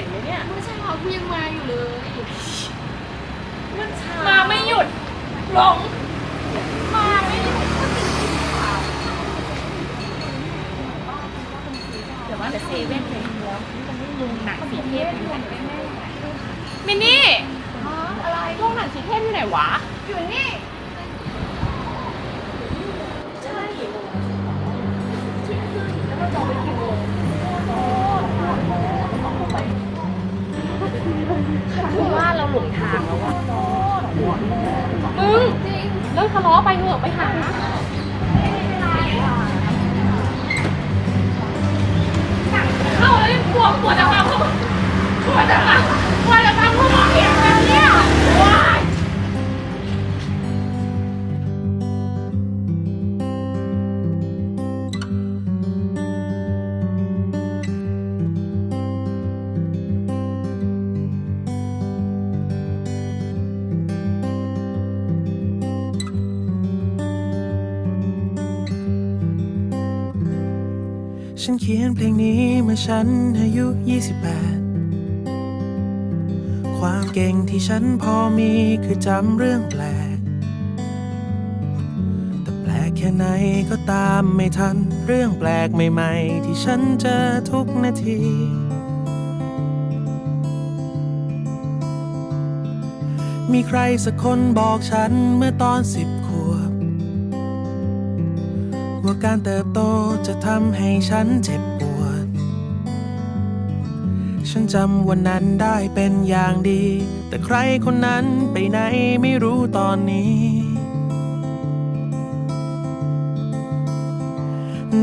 ห็นไหมเนี่ย เมื่อเช้ากูยังมาอยู่เลยมันช้ามาไม่หยุดหลงมาไม่หยุดเดี๋ยวว่าแต่เซเว่นเลยทีเดียวนี่จะไม่ลุงหนังสีเข้มอยู่ไหนมินนี่อะไรโรงหนังสีเข้มอยู่ไหนวะ อยู่นี่ หลงทางแล้วอะมึงจริงเลิกทะเลาะไปเถอะไปหา ฉันเขียนเพลงนี้เมื่อฉันอายุ 28 ความเก่งที่ฉันพอมีคือจำเรื่องแปลก แต่แปลกแค่ไหนก็ตามไม่ทัน เรื่องแปลกใหม่ ๆ ที่ฉันเจอทุกนาทีมีใครสักคนบอกฉันเมื่อตอนสิบขวบ ว่าการเติบโตจะทำให้ฉันเจ็บปวด ฉันจำวันนั้นได้เป็นอย่างดี แต่ใครคนนั้นไปไหนไม่รู้ตอนนี้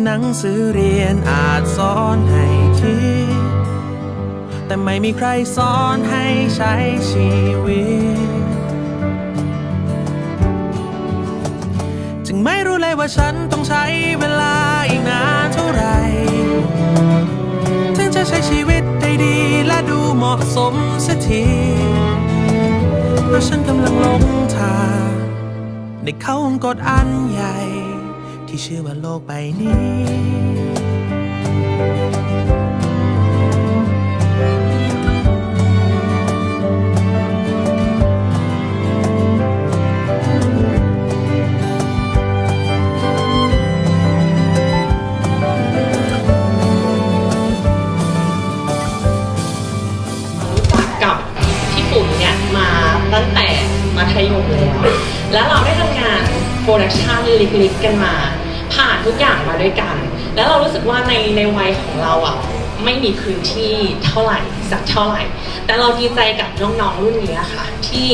หนังสือเรียนอาจสอนให้คิด แต่ไม่มีใครสอนให้ใช้ชีวิต จึงไม่รู้เลยว่าฉันต้องใช้เวลาอีกนานเท่าไหร่ถึงจะใช้ชีวิตได้ดีและดูเหมาะสมสักทีเพราะฉันกำลังหลงทางในเขาวงกฏอันใหญ่ ที่ชื่อว่าโลกใบนี้ แล้วเราได้ทำงานโปรดักชันล็กๆกันมา ผ่านทุกอย่างมาด้วยกัน แล้วเรารู้สึกว่าในในวัยของเราอะไม่มีพื้นที่เท่าไหร่สักเท่าไหร่ แต่เราดีใจกับน้องๆรุ่นนี้ค่ะ ที่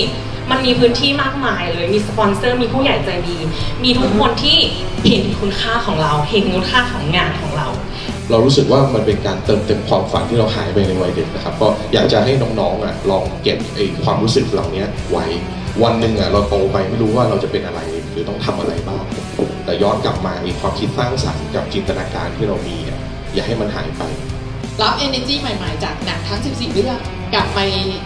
มันมีพื้นที่มากมายเลยมีสปอนเซอร์มีผู้ใหญ่ใจดี มีทุกคนที่เห็นคุณค่าของเรา เห็นคุณค่าของงานของเรา เรารู้สึกว่ามันเป็นการเติมเต็มความฝันที่เราหายไปในวัยเด็กนะครับ ก็อยากจะให้น้องๆอะลองเก็บไอ้ความรู้สึกเหล่านี้ไว้ วันหนึ่งอะเราโตไปไม่รู้ว่าเราจะเป็นอะไรหรือต้องทำอะไรบ้าง แต่ย้อนกลับมาไอ้ความคิดสร้างสรรค์กับจินตนาการที่เรามีอะอย่าให้มันหายไป รับ energy ใหม่ๆ จากหนังทั้ง 14 เรื่องกลับไป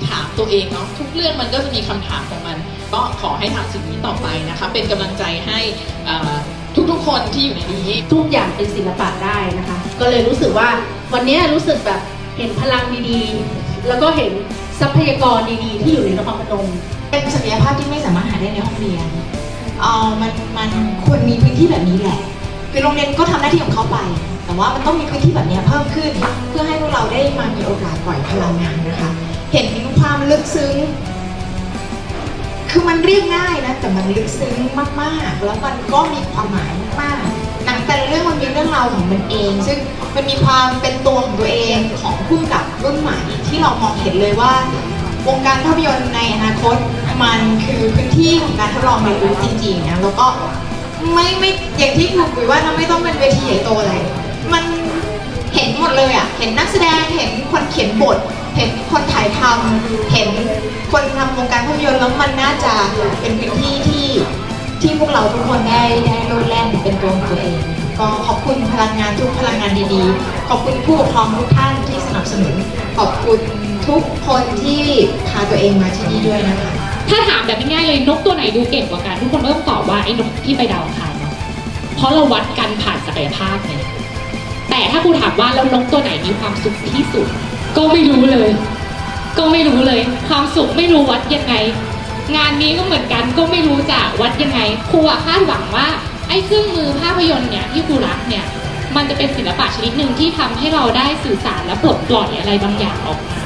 ถามตัวเองเนาะทุกเรื่องมันก็จะมีคำถามของมัน ก็ขอให้ทำสิ่งนี้ต่อไปนะคะเป็นกำลังใจให้เอ่อทุกๆคนที่อยู่ในนี้ทุกอย่างเป็นศิลปะได้นะคะ ก็เลยรู้สึกว่าวันนี้รู้สึกแบบเห็นพลังดีๆ แล้วก็เห็น ทรัพยากรดีๆ ที่อยู่ในนครพนมเป็นศักยภาพที่ไม่สามารถหาได้ในห้องเรียนเออมันมันควรมีพื้นที่แบบนี้แหละคือโรงเรียนก็ทำหน้าที่ของเขาไป แต่ว่ามันต้องมีพื้นที่แบบนี้เพิ่มขึ้น เพื่อให้พวกเราได้มามีโอกาสปล่อยพลังงานนะคะ เห็นถึงความลึกซึ้ง คือมันเรียกง่ายนะแต่มันลึกซึ้งมากๆ แล้วมันก็มีความหมายมาก เรื่องมันมีเรื่องราวของมันเอง ซึ่งมันมีความเป็นตัวของตัวเองของผู้กับรุ่นใหม่ที่เรามองเห็นเลยว่าวงการภาพยนตร์ในอนาคตมันคือพื้นที่ของการทดลองเรียนรู้จริงๆนะแล้วก็ไม่ไม่อย่างที่ครูคุยว่ามันไม่ต้องเป็นเวทีใหญ่โตอะไรมันเห็นหมดเลยอะเห็นนักแสดงเห็นคนเขียนบท เห็นคนถ่ายทำเห็นคนทำวงการภาพยนตร์แล้วมันน่าจะเป็นพื้นที่ที่ที่พวกเราทุกคนได้ได้โลดแล่นเป็นตัวของตัวเอง ก็ขอบคุณพลังงานทุกพลังงานดีๆ ขอบคุณผู้ปกครองทุกท่านที่สนับสนุน ขอบคุณทุกคนที่พาตัวเองมาที่นี่ด้วยนะคะ ถ้าถามแบบง่ายๆเลยนกตัวไหนดูเก่งกว่ากัน ทุกคนก็ต้องตอบว่าไอ้นกที่ไปดาวอังคารเนาะเพราะเราวัดกันผ่านศักยภาพไงแต่ถ้าครูถามว่าแล้วนกตัวไหนมีความสุขที่สุด ก็ไม่รู้เลย ก็ไม่รู้เลย ความสุขไม่รู้วัดยังไง งานนี้ก็เหมือนกันก็ไม่รู้จะวัดยังไงครูอะคาดหวังว่า ไอ้เครื่องมือภาพยนตร์เนี่ยที่ครูรักเนี่ยมันจะเป็นศิลปะชนิดหนึ่งที่ทำให้เราได้สื่อสารและปลดปล่อยอะไรบางอย่างออกมา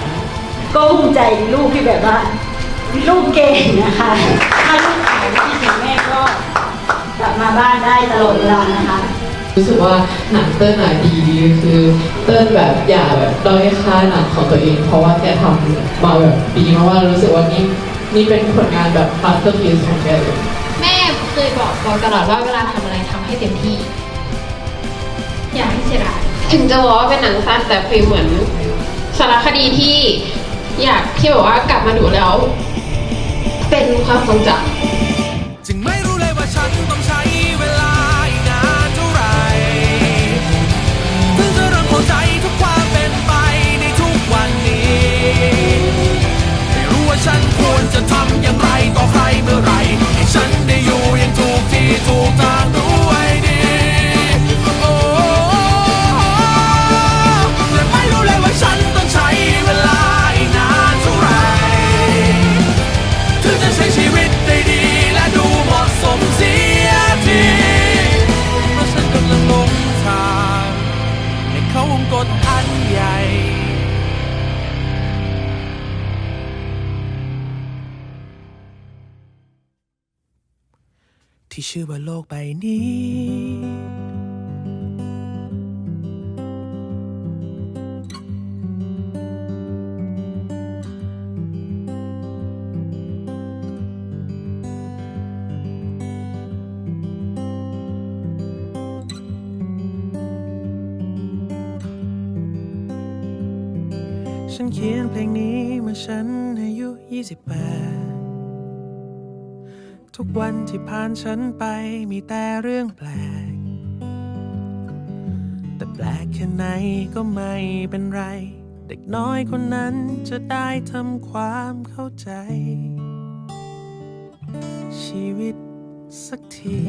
ก็ภูมิใจในลูกที่แบบว่าลูกเก่งนะคะ ถ้าลูกหายที่ถึงแม่ก็กลับมาบ้านได้ตลอดเวลานะคะ รู้สึกว่าหนังเติ้ลอะดีคือเติ้ลแบบอย่าแบบด้อยค่าหนังของตัวเอง เพราะว่าแกทำมาแบบดีมากๆรู้สึกว่านี่นี่เป็นผลงานแบบ masterpiece ของแกเลย แม่ เคยบอกบอกตลอดว่าเวลาทำอะไรทำให้เต็มที่ อย่าให้เสียดายถึงจะบอกว่าเป็นหนังสั้นแต่คือเหมือนสารคดีที่อยากที่แบบว่ากลับมาดูแล้ว เป็นความทรงจำ จึงไม่รู้เลยว่าฉันต้องใช้ ที่ชื่อว่าโลกใบนี้ ฉันเขียนเพลงนี้เมื่อฉันอายุ 28 ทุกวันที่ผ่านฉันไปมีแต่เรื่องแปลก แต่แปลกแค่ไหนก็ไม่เป็นไร เด็กน้อยคนนั้นจะได้ทำความเข้าใจ ชีวิตสักที